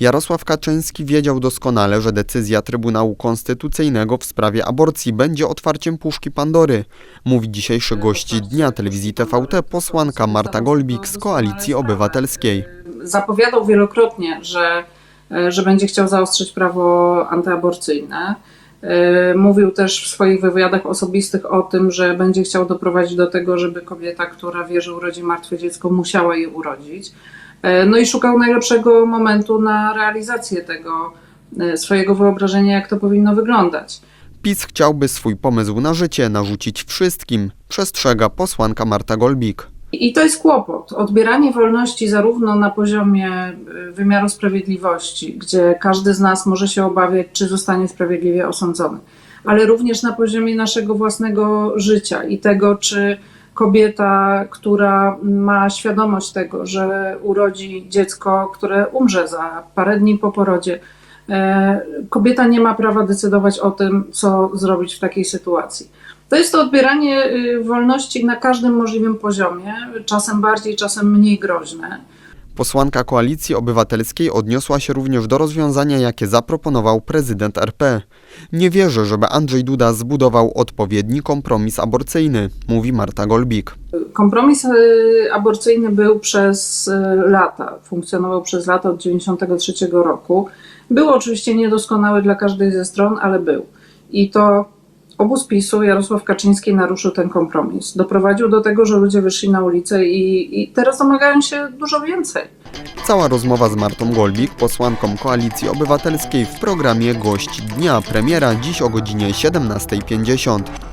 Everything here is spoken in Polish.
Jarosław Kaczyński wiedział doskonale, że decyzja Trybunału Konstytucyjnego w sprawie aborcji będzie otwarciem puszki Pandory, mówi dzisiejszy gość dnia telewizji TVT posłanka Marta Golbik z Koalicji Obywatelskiej. zapowiadał wielokrotnie, że, e, że będzie chciał zaostrzyć prawo antyaborcyjne. E, Mówił też w swoich wywiadach osobistych o tym, że będzie chciał doprowadzić do tego, żeby kobieta, która wie, że urodzi martwe dziecko, musiała je urodzić. E, No i szukał najlepszego momentu na realizację tego e, swojego wyobrażenia, jak to powinno wyglądać. PiS chciałby swój pomysł na życie narzucić wszystkim, przestrzega posłanka Marta Golbik. I to jest kłopot. Odbieranie wolności zarówno na poziomie y, wymiaru sprawiedliwości, gdzie każdy z nas może się obawiać, czy zostanie sprawiedliwie osądzony, ale również na poziomie naszego własnego życia i tego, czy kobieta, która ma świadomość tego, że urodzi dziecko, które umrze za parę dni po porodzie, e, kobieta nie ma prawa decydować o tym, co zrobić w takiej sytuacji. To jest to odbieranie y, wolności na każdym możliwym poziomie, czasem bardziej, czasem mniej groźne. Posłanka Koalicji Obywatelskiej odniosła się również do rozwiązania, jakie zaproponował prezydent RP. Nie wierzy, żeby Andrzej Duda zbudował odpowiedni kompromis aborcyjny, mówi Marta Golbik. Kompromis y, aborcyjny był przez y, lata, funkcjonował przez lata od 1993 roku. Był oczywiście niedoskonały dla każdej ze stron, ale był. I to obóz PiSu, Jarosław Kaczyński naruszył ten kompromis. Doprowadził do tego, że ludzie wyszli na ulicę i, i teraz domagają się dużo więcej. Cała rozmowa z Martą Golbik, posłanką Koalicji Obywatelskiej w programie Gość Dnia. Premiera dziś o godzinie 17.50.